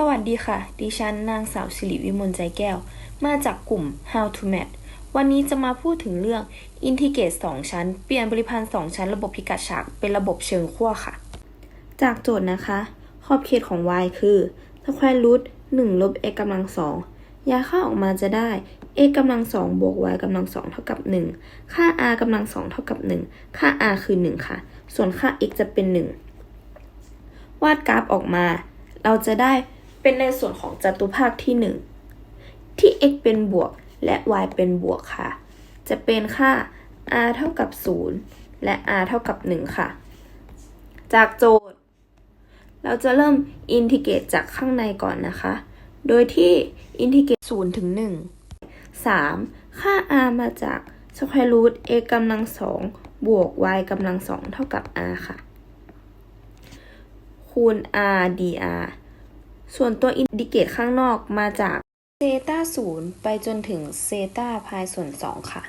สวัสดีค่ะ ดิฉันนางสาวสิริวิมลใจแก้ว มาจากกลุ่ม How to Math วันนี้จะมาพูดถึงเรื่อง Integrate 2 ชั้น เปลี่ยนบริพันธ์ 2 ชั้น ระบบพิกัดฉาก เป็นระบบเชิงขั้วค่ะ จากโจทย์นะคะ ขอบเขตของ y คือ square root 1ลบ x กำลัง2ย้ายค่าออกมาจะได้ x กำลัง2บวก y กำลัง2เท่ากับ 1 ค่า r กำลัง2เท่ากับ 1 ค่า r คือ 1 ค่ะ ส่วนค่า x จะเป็น 1 วาดกราฟออกมา เราจะได้ เป็นในส่วนของจัตุภาคที่ 1 ที่ x เป็นบวกและ y เป็นบวกค่ะ จะเป็นค่า r เท่ากับ 0 และ r เท่ากับ 1 ค่ะ จากโจทย์ เราจะเริ่มอินทิเกรตจากข้างในก่อนนะคะ โดยที่อินทิเกรต0ถึง 1 3 ค่า r มาจาก square root x กำลัง2บวก y กำลัง2เท่ากับ r ค่ะ คูณ r dr ส่วนตัวอินดิเกตข้างนอกมาจากเซตา0ไปจนถึงเซตาพายส่วน2ค่ะ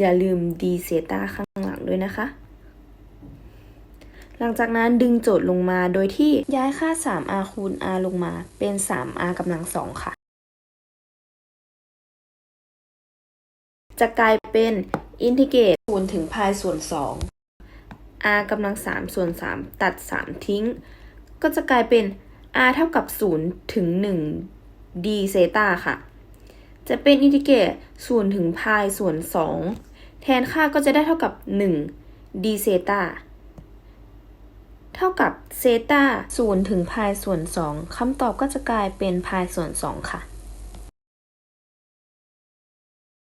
อย่าลืม d เซตาข้างหลังด้วยนะคะ หลังจากนั้นดึงโจทย์ลงมาโดยที่ย้ายค่า 3r คูณ r ลงมาเป็น 3r กำลัง2ค่ะ จะกลายเป็น อินทิเกรต0ถึงพายส่วน 2 r กำลัง 3 ส่วน 3 ตัด 3 ทิ้ง ก็จะกลายเป็น r เท่ากับ 0 ถึง 1 d เซตาค่ะ จะเป็นอินทิเกรต0ถึงพายส่วน 2 แทนค่าก็จะได้เท่ากับ 1 d เซตาเท่ากับเซตา0ถึงพายส่วน 2คำตอบก็จะกลายเป็นพายส่วน 2 ค่ะ